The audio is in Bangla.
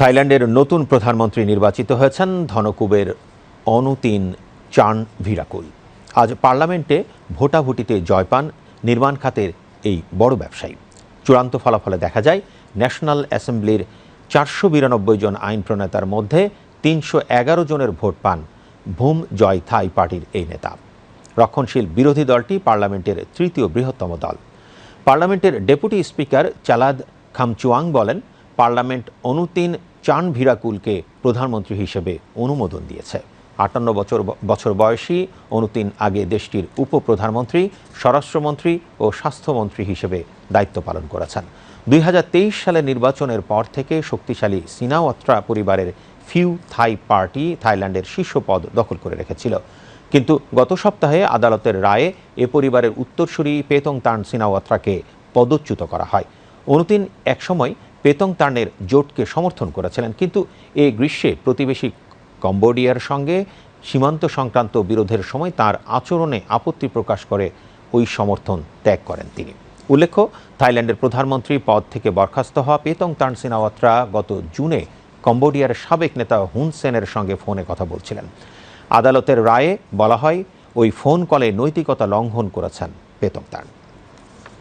থাইল্যান্ডের নতুন প্রধানমন্ত্রী নির্বাচিত হয়েছেন ধনকুবের অনুতিন চান ভিরাকুল আজ পার্লামেন্টে ভোটাভুটিতে জয় পান নির্মাণ খাতের এই বড় ব্যবসায়ী। চূড়ান্ত ফলাফলে দেখা যায়, ন্যাশনাল অ্যাসেম্বলির চারশো বিরানব্বই জন আইন প্রণেতার মধ্যে তিনশো এগারো জনের ভোট পান ভূম জয় থাই পার্টির এই নেতা। রক্ষণশীল বিরোধী দলটি পার্লামেন্টের তৃতীয় বৃহত্তম দল। পার্লামেন্টের ডেপুটি স্পিকার চালাদ খামচুয়াং বলেন পার্লামেন্ট অনুতিন চান ভিরাকুলকে প্রধানমন্ত্রী হিসেবে অনুমোদন দিয়েছে। আটান্ন বছর বছর বয়সী অনুতিন আগে দেশটির উপপ্রধানমন্ত্রী, স্বরাষ্ট্রমন্ত্রী ও স্বাস্থ্যমন্ত্রী হিসেবে দায়িত্ব পালন করেছেন। দুই হাজার তেইশ সালের নির্বাচনের পর থেকে শক্তিশালী সিনাওয়াত্রা পরিবারের ফিউ থাই পার্টি থাইল্যান্ডের শীর্ষ পদ দখল করে রেখেছিল। কিন্তু গত সপ্তাহে আদালতের রায়ে এ পরিবারের উত্তরসূরি পেতং তান সিনাওয়াত্রাকে পদচ্যুত করা হয়। অনুতিন একসময় পেতং তানের জোটকে সমর্থন করেছিলেন। কিন্তু এই গ্রীষ্মে প্রতিবেশী কম্বোডিয়ার সঙ্গে সীমান্ত সংক্রান্ত বিরোধের সময় তার আচরণে আপত্তি প্রকাশ করে ওই সমর্থন ত্যাগ করেন তিনি। উল্লেখ্য, থাইল্যান্ডের প্রধানমন্ত্রী পদ থেকে বরখাস্ত হওয়া পেতং তান সিনাওয়াত্রা গত জুনে কম্বোডিয়ার সাবেক নেতা হুন সেনের সঙ্গে ফোনে কথা বলছিলেন। আদালতের রায়ে বলা হয়, ওই ফোন কলে নৈতিকতা লঙ্ঘন করেছেন পেতং তান।